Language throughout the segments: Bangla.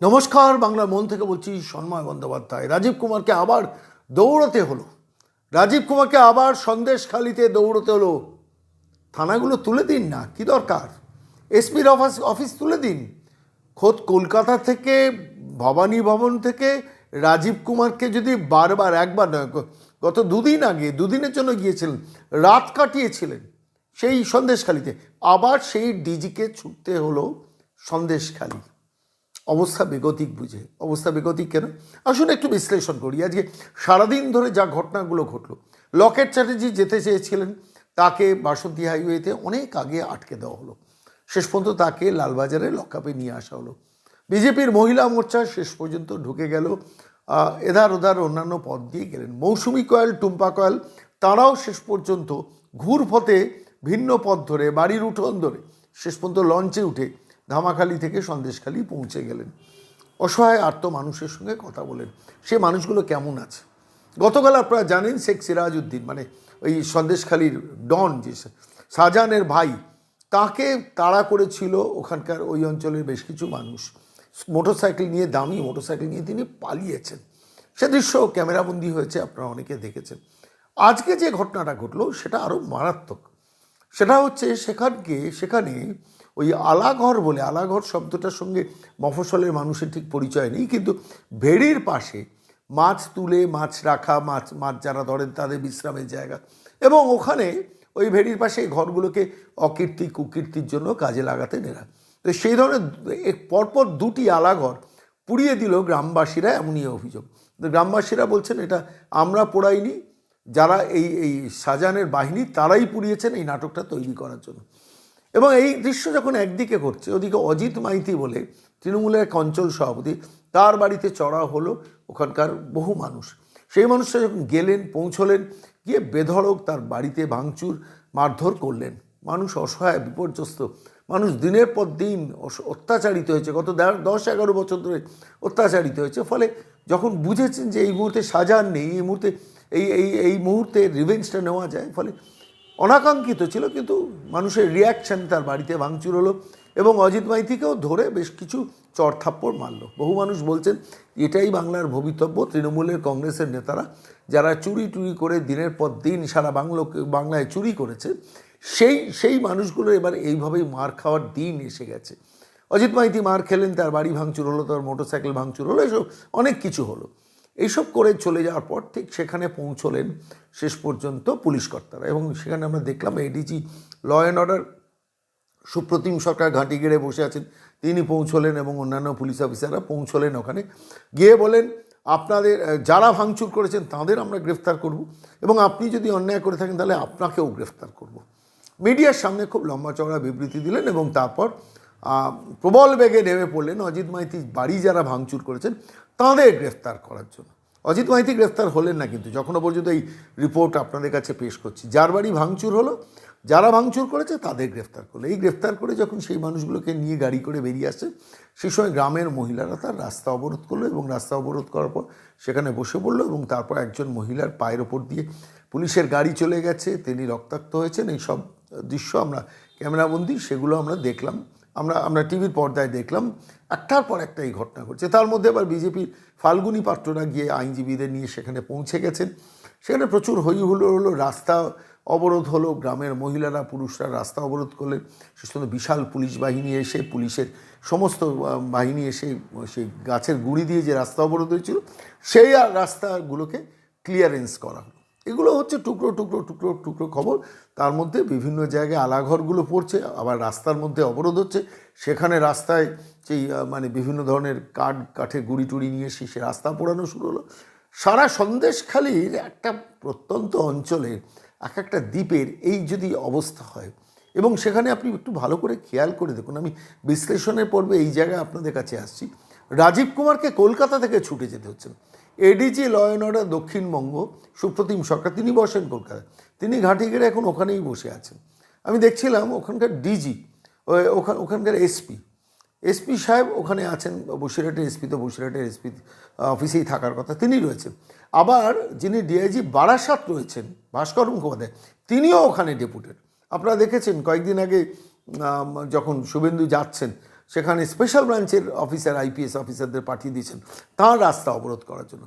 নমস্কার, বাংলার মন থেকে বলছি সন্ময় বন্দ্যোপাধ্যায়। রাজীব কুমারকে আবার দৌড়তে হলো। রাজীব কুমারকে আবার সন্দেশখালিতে দৌড়তে হলো। থানাগুলো তুলে দিন না, কি দরকার? এসপির অফিস অফিস তুলে দিন। খোদ কলকাতা থেকে, ভবানী ভবন থেকে রাজীব কুমারকে যদি বারবার, একবার নয় গত দুদিন আগে, দুদিনের জন্য গিয়েছিলেন, রাত কাটিয়েছিলেন সেই সন্দেশখালিতে। আবার সেই ডিজিকে ছুটতে হলো সন্দেশখালি। অবস্থা বেগতিক বুঝে। অবস্থা বেগতিক কেন? আসুন একটু বিশ্লেষণ করি। আজকে সারাদিন ধরে যা ঘটনাগুলো ঘটলো, লকেট চ্যাটার্জি যেতে চেয়েছিলেন, তাকে বাসন্তী হাইওয়েতে অনেক আগে আটকে দেওয়া হলো। শেষ পর্যন্ত তাকে লালবাজারে লকআপে নিয়ে আসা হলো। বিজেপির মহিলা মোর্চা শেষ পর্যন্ত ঢুকে গেল এধার ওধার অন্যান্য পদ দিয়ে গেলেন। মৌসুমি কয়েল, টুম্পা কয়েল, তারাও শেষ পর্যন্ত ঘুরপথে ভিন্ন পথ ধরে, বাড়ির উঠোন ধরে শেষ পর্যন্ত লঞ্চে উঠে ধামাখালি থেকে সন্দেশখালি পৌঁছে গেলেন। অসহায় আর্ত মানুষের সঙ্গে কথা বলেন। সে মানুষগুলো কেমন আছে? গতকাল আপনারা জানেন শেখ সিরাজ উদ্দিন মানে ওই সন্দেশখালির ডন, যে শাহজাহানের ভাই, তাকে তাড়া করেছিল ওখানকার ওই অঞ্চলের বেশ কিছু মানুষ। মোটরসাইকেল নিয়ে, দামি মোটরসাইকেল নিয়ে তিনি পালিয়েছেন। সে দৃশ্য ক্যামেরাবন্দি হয়েছে, আপনারা অনেকে দেখেছেন। আজকে যে ঘটনাটা ঘটলো, সেটা আরও মারাত্মক। সেটা হচ্ছে, সেখানকে, সেখানে ওই আলাঘর বলে, আলাঘর শব্দটার সঙ্গে মফস্বলের মানুষের ঠিক পরিচয় নেই, কিন্তু ভেড়ির পাশে মাছ তুলে, মাছ রাখা, মাছ মাছ যারা ধরেন তাদের বিশ্রামের জায়গা। এবং ওখানে ওই ভেড়ির পাশে এই ঘরগুলোকে অকীর্তি, কুকীর্তির জন্য কাজে লাগাতে নেরা তো সেই ধরনের পরপর দুটি আলাঘর পুড়িয়ে দিল গ্রামবাসীরা এমনই অভিযোগ। গ্রামবাসীরা বলছেন, এটা আমরা পোড়াইনি, যারা এই এই শাহজাহানের বাহিনী তারাই পুড়িয়েছেন এই নাটকটা তৈরি করার জন্য। এবং এই দৃশ্য যখন একদিকে ঘটছে, ওদিকে অজিত মাইতি বলে তৃণমূলের এক অঞ্চল সভাপতি, তার বাড়িতে চড়া হলো ওখানকার বহু মানুষ। সেই মানুষটা যখন গেলেন, পৌঁছলেন, গিয়ে বেধড়ক তার বাড়িতে ভাঙচুর, মারধর করলেন। মানুষ অসহায়, বিপর্যস্ত। মানুষ দিনের পর দিন অত্যাচারিত হয়েছে। গত দশ, এগারো বছর ধরে অত্যাচারিত হয়েছে। ফলে যখন বুঝেছেন যে এই মুহূর্তে সাজান নেই, এই মুহূর্তে, এই এই এই মুহূর্তে রিভেঞ্জটা নেওয়া যায়, ফলে অনাকাঙ্ক্ষিত ছিল, কিন্তু মানুষের রিয়াকশন তার বাড়িতে ভাঙচুর হলো এবং অজিত মাইতিকেও ধরে বেশ কিছু চড়থাপ্পড় মারলো। বহু মানুষ বলছেন, এটাই বাংলার ভবিতব্য। তৃণমূলের কংগ্রেসের নেতারা যারা চুরি টুরি করে দিনের পর দিন সারা বাংলো বাংলায় চুরি করেছে, সেই সেই মানুষগুলো এবার এইভাবেই মার খাওয়ার দিন এসে গেছে। অজিত মাইতি মার খেলেন, তার বাড়ি ভাঙচুর হলো, তার মোটরসাইকেল ভাঙচুর হলো, এসব অনেক কিছু হলো। এইসব করে চলে যাওয়ার পর ঠিক সেখানে পৌঁছলেন শেষ পর্যন্ত পুলিশ কর্তারা এবং সেখানে আমরা দেখলাম ADG law and order Supratim Sarkar ঘাঁটি গেড়ে বসে আছেন। তিনি পৌঁছলেন এবং অন্যান্য পুলিশ অফিসাররা পৌঁছলেন ওখানে। গিয়ে বলেন, আপনাদের যারা ভাঙচুর করেছেন তাদের আমরা গ্রেফতার করব এবং আপনি যদি অন্যায় করে থাকেন তাহলে আপনাকেও গ্রেফতার করব। মিডিয়ার সামনে খুব লম্বা চওড়া বিবৃতি দিলেন এবং তারপর প্রবল বেগে নেমে পড়লেন অজিত মাইতি বাড়ি যারা ভাঙচুর করেছেন, তাদের গ্রেফতার করার জন্য। অজিত মাইতি গ্রেফতার হলেন না কিন্তু যখনও পর্যন্ত এই রিপোর্ট আপনাদের কাছে পেশ করছি, যার বাড়ি ভাঙচুর হলো, যারা ভাঙচুর করেছে তাদের গ্রেফতার করল। এই গ্রেফতার করে যখন সেই মানুষগুলোকে নিয়ে গাড়ি করে বেরিয়ে আসে, সেই সময় গ্রামের মহিলারা তার রাস্তা অবরোধ করল এবং রাস্তা অবরোধ করার পর সেখানে বসে পড়ল এবং তারপর একজন মহিলার পায়ের ওপর দিয়ে পুলিশের গাড়ি চলে গেছে, তিনি রক্তাক্ত হয়েছেন। এই সব দৃশ্য আমরা ক্যামেরাবন্দি, সেগুলো আমরা দেখলাম। আমরা আমরা টিভির পর্দায় দেখলাম, একটার পর একটা এই ঘটনা ঘটছে। তার মধ্যে আবার বিজেপির ফাল্গুনী পাত্ররা গিয়ে আইনজীবীদের নিয়ে সেখানে পৌঁছে গেছেন। সেখানে প্রচুর হই হুলো হলো রাস্তা অবরোধ হলো, গ্রামের মহিলারা, পুরুষরা রাস্তা অবরোধ করলেন শেষ পর্যন্ত বিশাল পুলিশ বাহিনী এসে, পুলিশের সমস্ত বাহিনী এসে, সেই গাছের গুঁড়ি দিয়ে যে রাস্তা অবরোধ হয়েছিল, সেই আর রাস্তাগুলোকে ক্লিয়ারেন্স করা হলো। এগুলো হচ্ছে টুকরো টুকরো টুকরো টুকরো খবর। তার মধ্যে বিভিন্ন জায়গায় আলাঘরগুলো পড়ছে, আবার রাস্তার মধ্যে অবরোধ হচ্ছে। সেখানে রাস্তায় সেই মানে বিভিন্ন ধরনের কাঠ, কাঠে গুড়ি টুড়ি নিয়ে এসে সে রাস্তা পোড়ানো শুরু হলো। সারা সন্দেশখালির একটা প্রত্যন্ত অঞ্চলে এক একটা দ্বীপের এই যদি অবস্থা হয়, এবং সেখানে আপনি একটু ভালো করে খেয়াল করে দেখুন, আমি বিশ্লেষণের পর্বে এই জায়গায় আপনাদের কাছে আসছি। রাজীব কুমারকে কলকাতা থেকে ছুটে যেতে হচ্ছে। ADG law and order Dakshinbanga Supratim Sarkar, তিনি বসেন কলকাতায়। তিনি ঘাঁটি গেড়ে এখন ওখানেই বসে আছেন। আমি দেখছিলাম ওখানকার ডিজি ওখান, ওখানকার এসপি এসপি সাহেব ওখানে আছেন, বসিরহাটের এসপি তো, বসিরহাটের এসপি অফিসেই থাকার কথা, তিনি রয়েছেন। আবার যিনি ডিআইজি বারাসাত রয়েছেন, ভাস্কর মুখোপাধ্যায়, তিনিও ওখানে ডেপুটেড। আপনারা দেখেছেন, কয়েকদিন আগে যখন শুভেন্দু যাচ্ছেন সেখানে স্পেশাল ব্রাঞ্চের অফিসার আইপিএস অফিসারদের পাঠিয়ে দিয়েছেন। তার রাস্তা অবরোধ করার জন্য।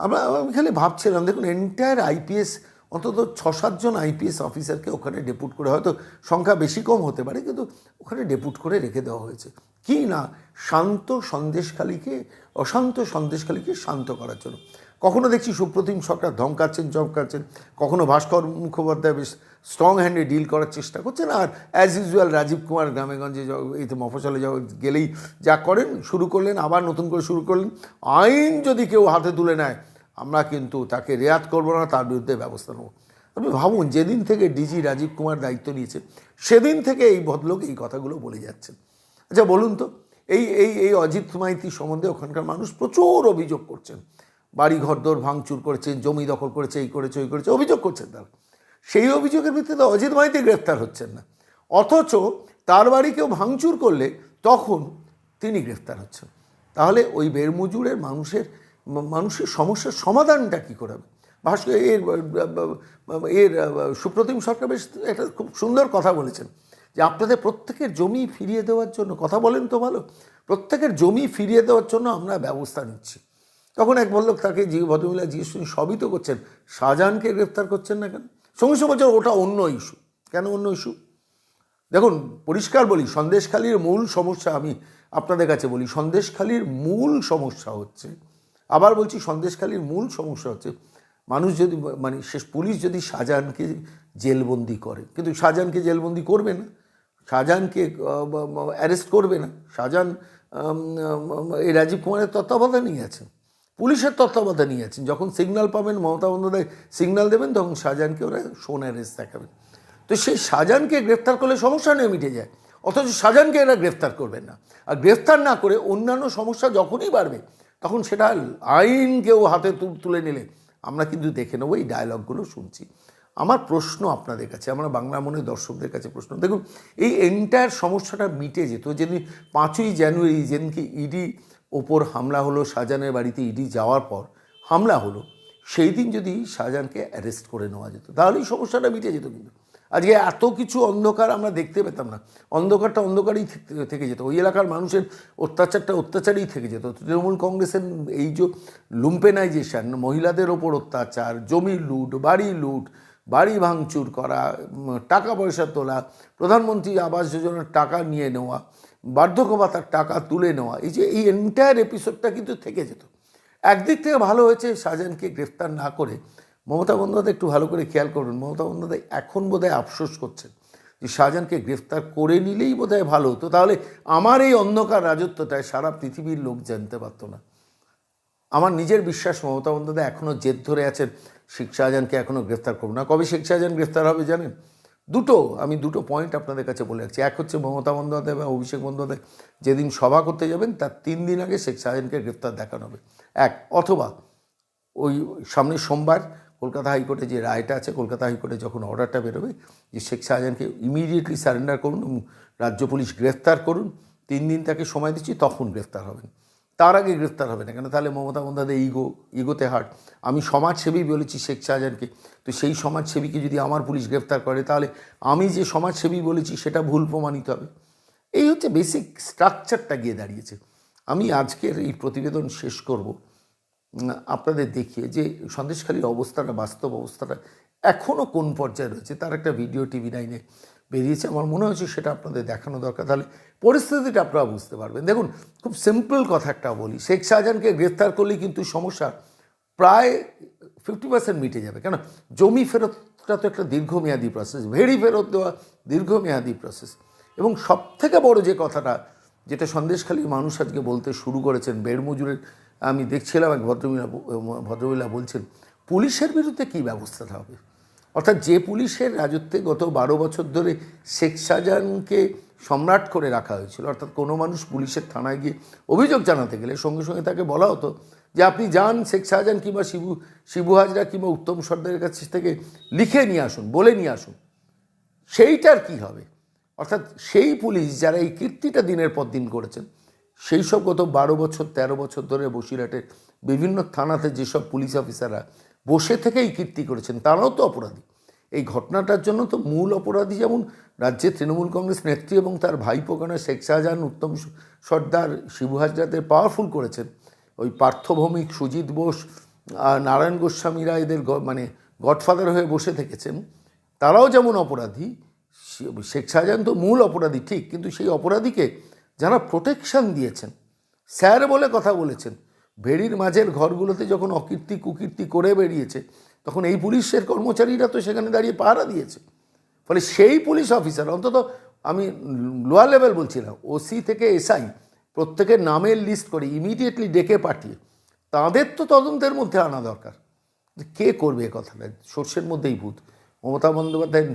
আমরা, আমি খালি ভাবছিলাম, দেখুন এন্টায়ার আইপিএস অন্তত ছ সাতজন আইপিএস অফিসারকে ওখানে ডেপুট করে, হয়তো সংখ্যা বেশি কম হতে পারে, কিন্তু ওখানে ডেপুট করে রেখে দেওয়া হয়েছে। কি না শান্ত সন্দেশখালীকে, অশান্ত সন্দেশখালীকে শান্ত করার জন্য? কখনো দেখছি সুপ্রতিম সরকার ধমকাচ্ছেন, চমকাচ্ছেন। কখনো ভাস্কর মুখোপাধ্যায় বেশ স্ট্রং হ্যান্ডে ডিল করার চেষ্টা করছেন। আর অ্যাজ ইউজুয়াল রাজীব কুমার গ্রামেগঞ্জে য- এই তো মফসলে গেলেই যা করেন, শুরু করলেন, আবার নতুন করে শুরু করলেন। আইন যদি কেউ হাতে তুলে নেয়, আমরা কিন্তু তাকে রেয়াত করব না, তার বিরুদ্ধে ব্যবস্থা নেব। আপনি ভাবুন, যেদিন থেকে ডিজি রাজীব কুমার দায়িত্ব নিয়েছে, সেদিন থেকে এই ভদ্রলোক এই কথাগুলো বলে যাচ্ছেন। আচ্ছা বলুন তো, এই এই এই অজিত মাইতি সম্বন্ধে ওখানকার মানুষ প্রচুর অভিযোগ করছেন। বাড়ি ঘরদোর ভাঙচুর করেছেন, জমি দখল করেছে, এই করেছে, ওই করেছে, অভিযোগ করছেন তারা। সেই অভিযোগের ভিত্তিতে অজিত মাইতি গ্রেফতার হচ্ছেন না। অথচ তার বাড়ি কেউ ভাঙচুর করলে তখন তিনি গ্রেফতার হচ্ছেন। তাহলে ওই বেরমজুরের মানুষের মানুষের সমস্যার সমাধানটা কী করে ভাস্কর এর এর, সুপ্রতিম সরকার বেশ একটা খুব সুন্দর কথা বলেছেন। যে আপনাদের প্রত্যেকের জমি ফিরিয়ে দেওয়ার জন্য, কথা বলেন তো ভালো, প্রত্যেকের জমি ফিরিয়ে দেওয়ার জন্য আমরা ব্যবস্থা নিচ্ছি। তখন এক বলল তাকে যে ভদ্রমহিলা জিজ্ঞেস সবই তো করছেন, শাহজাহানকে গ্রেফতার করছেন না কেন? সঙ্গে সঙ্গে বলছেন, ওটা অন্য ইস্যু কেন অন্য ইস্যু দেখুন, পরিষ্কার বলি, সন্দেশখালির মূল সমস্যা, আমি আপনাদের কাছে বলি, সন্দেশখালির মূল সমস্যা হচ্ছে, আবার বলছি সন্দেশখালির মূল সমস্যা হচ্ছে, মানুষ যদি মানে শেষ পুলিশ যদি শাহজাহানকে জেলবন্দি করে, কিন্তু শাহজাহানকে জেলবন্দি করবে না। শাহজাহানকে অ্যারেস্ট করবে না। শাহজাহান এই রাজীব কুমারের তত্ত্বাবধানেই আছেন। পুলিশের তত্ত্বাবধানেই আছেন। যখন সিগনাল পাবেন, মমতা বন্দ্যোপাধ্যায় সিগনাল দেবেন, তখন শাহজাহানকে ওরা সোন অ্যারেস্ট দেখাবেন তো সেই শাহজাহানকে গ্রেফতার করলে সমস্যা নিয়ে, মিটে যায়। অথচ শাহজাহানকে এরা গ্রেফতার করবেন না। আর গ্রেফতার না করে অন্যান্য সমস্যা যখনই বাড়বে, তখন সেটা আইন কেউ হাতে তুলে নিলে। আমরা কিন্তু দেখে নেব, এই ডায়লগগুলো শুনছি। আমার প্রশ্ন আপনাদের কাছে, আমরা বাংলা মনে দর্শকদের কাছে প্রশ্ন। দেখুন, এই এন্টায়ার সমস্যাটা মিটে যেত, যেদিন পাঁচই জানুয়ারি, যেদিনকে ইডি ওপর হামলা হলো, শাহজাহানের বাড়িতে ইডি যাওয়ার পর হামলা হলো, সেই দিন যদি শাহজাহানকে অ্যারেস্ট করে নেওয়া যেত, তাহলেই সমস্যাটা মিটে যেত কিন্তু। আজকে এত কিছু অন্ধকার আমরা দেখতে পেতাম না, অন্ধকারটা অন্ধকারই থেকে- থেকে যেত, ওই এলাকার মানুষের অত্যাচারটা অত্যাচারই থেকে যেত। তৃণমূল কংগ্রেসের এই যে লুম্পেনাইজেশন মহিলাদের ওপর অত্যাচার, জমি লুট, বাড়ি লুট বাড়ি ভাঙচুর করা টাকা পয়সা তোলা, প্রধানমন্ত্রী আবাস যোজনার টাকা নিয়ে নেওয়া, বার্ধক্য ভাতার টাকা তুলে নেওয়া, এই যে এই এন্টায়ার এপিসোডটা কিন্তু থেকে যেত। একদিক থেকে ভালো হয়েছে শাহজাহানকে গ্রেফতার না করে। মমতা বন্দ্যোপাধ্যায় একটু ভালো করে খেয়াল করুন, মমতা বন্দ্যোপাধ্যায় এখন বোধহয় আফসোস করছেন যে শাহজাহানকে গ্রেফতার করে নিলেই বোধহয় ভালো হতো। তাহলে আমার এই অন্ধকার রাজত্বটায় সারা পৃথিবীর লোক জানতে পারতো না। আমার নিজের বিশ্বাস মমতা বন্দ্যোপাধ্যায় এখনও জেদ ধরে আছেন। শেখ শাহজাহানকে এখনও গ্রেফতার করব না। কবে শেখ শাহজাহান গ্রেফতার হবে জানেন? দুটো, আমি দুটো পয়েন্ট আপনাদের কাছে বলে রাখছি। এক হচ্ছে মমতা বন্দ্যোপাধ্যায় এবং অভিষেক বন্দ্যোপাধ্যায়। যেদিন সভা করতে যাবেন, তার তিন দিন আগে শেখ শাহজাহানকে গ্রেফতার দেখানো হবে। এক, অথবা ওই সামনে সোমবার কলকাতা হাইকোর্টে যে রায়টা আছে, কলকাতা হাইকোর্টে যখন অর্ডারটা বেরোবে, যে শেখ শাহজাহানকে ইমিডিয়েটলি সারেন্ডার করুন রাজ্য পুলিশ গ্রেফতার করুন, তিন দিন তাকে সময় দিচ্ছি, তখন গ্রেফতার হবেন। তার আগে গ্রেফতার হবে না। কেন? তাহলে মমতা বন্দ্যোপাধ্যায় ইগো ইগোতে হাট আমি সমাজসেবী বলেছি শেখ শাহজাহানকে তো সেই সমাজসেবীকে যদি আমার পুলিশ গ্রেফতার করে, তাহলে আমি যে সমাজসেবী বলেছি, সেটা ভুল প্রমাণিত হবে। এই হচ্ছে বেসিক স্ট্রাকচারটা গিয়ে দাঁড়িয়েছে। আমি আজকের এই প্রতিবেদন শেষ করব। আপনাদের দেখিয়ে যে সন্দেশখালীর অবস্থাটা, বাস্তব অবস্থাটা এখনও কোন পর্যায়ে রয়েছে, তার একটা ভিডিও টিভি নাইনে বেরিয়েছে। আমার মনে হচ্ছে সেটা আপনাদের দেখানো দরকার। তাহলে পরিস্থিতিটা আপনারা বুঝতে পারবেন। দেখুন, খুব সিম্পল কথা একটা বলি। শেখ শাহজাহানকে গ্রেফতার করলেই কিন্তু সমস্যা প্রায় ফিফটি পার্সেন্ট মিটে যাবে। কেন? জমি ফেরতটা তো একটা দীর্ঘমেয়াদী প্রসেস ভেড়ি ফেরত দেওয়া দীর্ঘমেয়াদী প্রসেস এবং সব থেকে বড় যে কথাটা, যেটা সন্দেশখালীর মানুষ আজকে বলতে শুরু করেছেন, বেড়মজুরের, আমি দেখছিলাম এক ভদ্রমহিলা ব- ভদ্রমহিলা বলছেন, পুলিশের বিরুদ্ধে কী ব্যবস্থাটা হবে? অর্থাৎ যে পুলিশের রাজত্বে গত বারো বছর ধরে শেখ শাহজাহানকে সম্রাট করে রাখা হয়েছিল, অর্থাৎ কোনো মানুষ পুলিশের থানায় গিয়ে অভিযোগ জানাতে গেলে সঙ্গে সঙ্গে তাকে বলা হতো যে আপনি যান শেখ শাহজাহান কিংবা শিবু শিবু হাজরা কিংবা উত্তম সর্দারের কাছ থেকে লিখে নিয়ে আসুন, বলে নিয়ে আসুন। সেইটার কি হবে? অর্থাৎ সেই পুলিশ যারা এই কীর্তিটা দিনের পর দিন করেছেন, সেই সব গত বারো বছর ১৩ বছর ধরে বসিরহাটের বিভিন্ন থানাতে যেসব পুলিশ অফিসাররা বসে থেকেই কীর্তি করেছেন, তারাও তো অপরাধী। এই ঘটনাটার জন্য তো মূল অপরাধী যেমন রাজ্যে তৃণমূল কংগ্রেস নেত্রী এবং তার ভাইপো কেন শেখ শাহজাহান, উত্তম সর্দার শিবু হাজরাদের পাওয়ারফুল করেছেন। ওই পার্থভৌমিক সুজিত বোস নারায়ণ গোস্বামীরা এদের মানে গডফাদার হয়ে বসে থেকেছেন, তারাও যেমন অপরাধী শেখ শাহজাহান তো মূল অপরাধী, ঠিক, কিন্তু সেই অপরাধীকে যারা প্রোটেকশন দিয়েছেন, স্যার বলে কথা বলেছেন ভেড়ির মাঝের ঘরগুলোতে যখন অকীর্তি কুকীর্তি করে বেরিয়েছে তখন এই পুলিশের কর্মচারীরা তো সেখানে দাঁড়িয়ে পাহারা দিয়েছে। ফলে সেই পুলিশ অফিসার, অন্তত আমি লোয়ার লেভেল বলছি না ওসি থেকে এসআই প্রত্যেকের নামের লিস্ট করে ইমিডিয়েটলি ডেকে পাঠিয়ে, তাদের তো তদন্তের মধ্যে আনা দরকার। কে করবে এ কথাটা? সর্ষের মধ্যেই ভূত। মমতা বন্দ্যোপাধ্যায়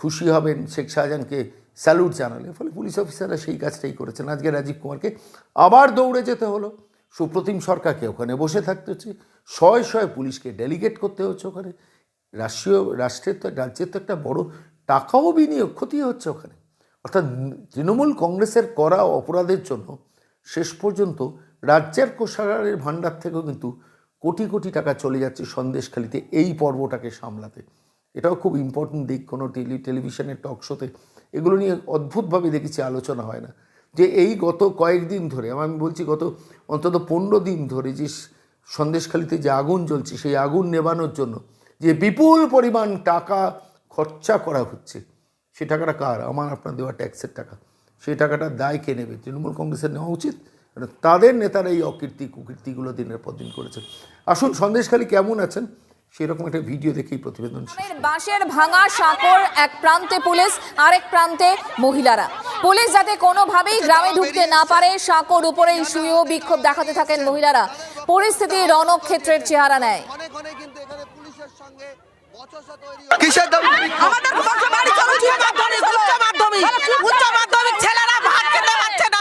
খুশি হবেন, শেখ শাহজাহানকে স্যালুট জানালে। ফলে পুলিশ অফিসাররা সেই কাজটাই করেছেন। আজকে রাজীব কুমারকে আবার দৌড়ে যেতে হলো। সুপ্রতিম সরকারকে ওখানে বসে থাকতে হচ্ছে। শয়ে শয়ে পুলিশকে ডেলিগেট করতে হচ্ছে ওখানে। রাষ্ট্রীয়, রাষ্ট্রের তো, রাজ্যের তো একটা বড় টাকাও বিনিয়োগ, ক্ষতি হচ্ছে ওখানে। অর্থাৎ তৃণমূল কংগ্রেসের করা অপরাধের জন্য শেষ পর্যন্ত রাজ্যের কোষাগারের ভাণ্ডার থেকেও কিন্তু কোটি কোটি টাকা চলে যাচ্ছে সন্দেশখালিতে এই পর্বটাকে সামলাতে। এটাও খুব ইম্পর্টেন্ট দিক। কোনো টেলি, টেলিভিশনের টক শোতে এগুলো নিয়ে অদ্ভুতভাবে দেখেছি, আলোচনা হয় না। যে এই গত কয়েকদিন ধরে আমি বলছি গত অন্তত পনেরো দিন ধরে যে সন্দেশখালিতে যে আগুন জ্বলছে, সেই আগুন নেবানোর জন্য যে বিপুল পরিমাণ টাকা খরচা করা হচ্ছে, সে টাকাটা কার? আমার আপনার দেওয়া ট্যাক্সের টাকা। সেই টাকাটার দায় কে নেবে? তৃণমূল কংগ্রেসের নেওয়া উচিত? তাদের নেতারা এই অকীর্তি, কুকীর্তিগুলো দিনের পর দিন করেছে। আসুন, সন্দেশখালী কেমন আছেন? সেরকম একটা ভিডিও দেখেই প্রতিবেদন বাঁশের ভাঙা সাঁকর এক প্রান্তে পুলিশ আরেক প্রান্তে মহিলারা। পুলিশ যাতে কোনোভাবেই গ্রামে ঢুকতে না পারে সাঁকর উপরেই শুয়েও বিক্ষোভ দেখাতে থাকেন মহিলারা। পরিস্থিতি রণক্ষেত্রের চেহারা নেয়। ক্ষণে ক্ষণে কিন্তু এখানে পুলিশের সঙ্গে বচসা তৈরি কিসের দাবি আমাদের বছর বাড়ি চলো উচ্চ মাধ্যমিক উচ্চ মাধ্যমিক। উচ্চ মাধ্যমিক ছেলেরা ভাত খেতে পারছে না।